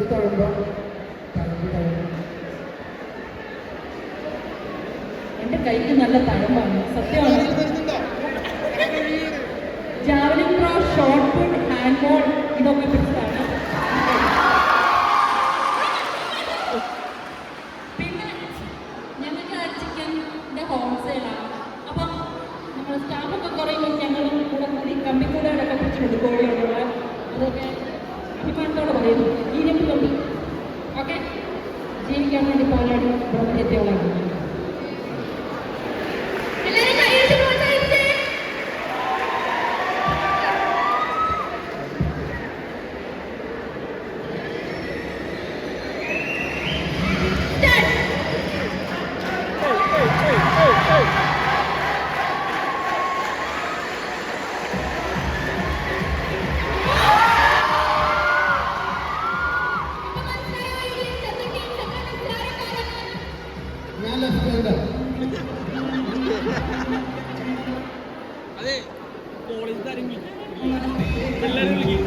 ഇത് തൊഴുമ്പോൾ തഴുകി തഴുകും എന്റെ കൈക്ക് നല്ല തഴമ്പാണ്. സത്യമാണ്? Javelin throw shot put hand ball ഇതൊക്കെ പിടിച്ചതാണ്. പിന്നെ ഞങ്ങൾക്ക് ആ ചിക്കന്റെ ഹോം സെയിലാണ്. അപ്പം നമ്മുടെ സ്റ്റാഫൊക്കെ കുറയുമ്പോൾ ഞങ്ങളും കൂടെ കൂടി കമ്പിക്കൂടെ അടക്കം പിടിച്ചു കൊടുക്കും ജീവിക്കാൻ വേണ്ടി പോരാടി ബ്രഹ്മചര്യത്തോളാണ് ഞാൻ ലെഫ്റ്റ് സൈഡ് അതെ കോളേജ് തരങ്ങി എല്ലാവരും വിളിക്കും.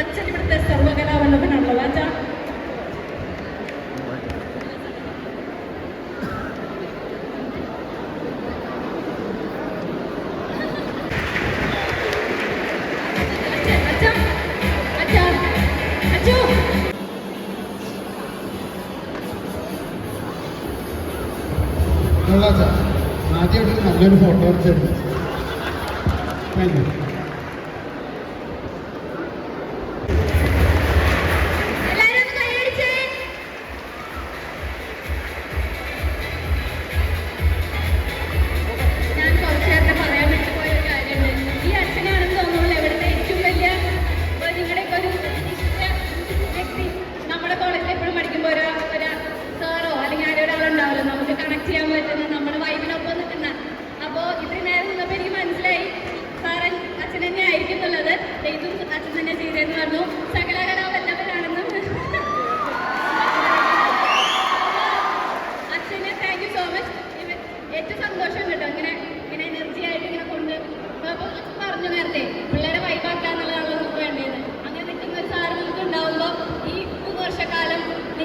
അച്ഛൻ ഇവിടുത്തെ സർവകലാവല്ലഭനാണല്ലോ. അച്ഛാ, ആദ്യമായിട്ട് നല്ലൊരു ഫോട്ടോ എടുത്തെടുത്തു താങ്ക് യു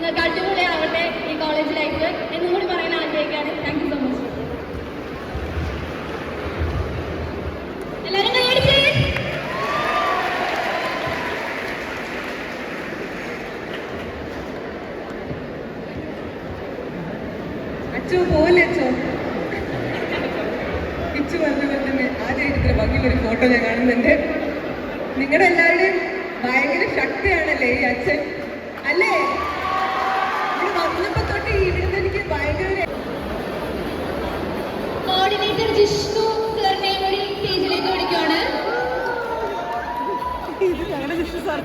നിങ്ങൾക്ക് അടിപൊളിയാവട്ടെ ഈ കോളേജ് ലൈഫ് എന്നും കൂടി പറയാൻ ആഗ്രഹിക്കുകയാണ്. താങ്ക് യു സോ മച്ച് എല്ലാവരും കൈയടിച്ചേ അച്ചു പോലെ അച്ചു. പിച്ചു പറഞ്ഞ പോലെ തന്നെ ആദ്യമായിട്ട് ഇത്ര ഭംഗിയുള്ളൊരു ഫോട്ടോ ഞാൻ ഭയങ്കര ശക്തിയാണല്ലേ ഈ അച്ഛൻ? അല്ലേ? güzel.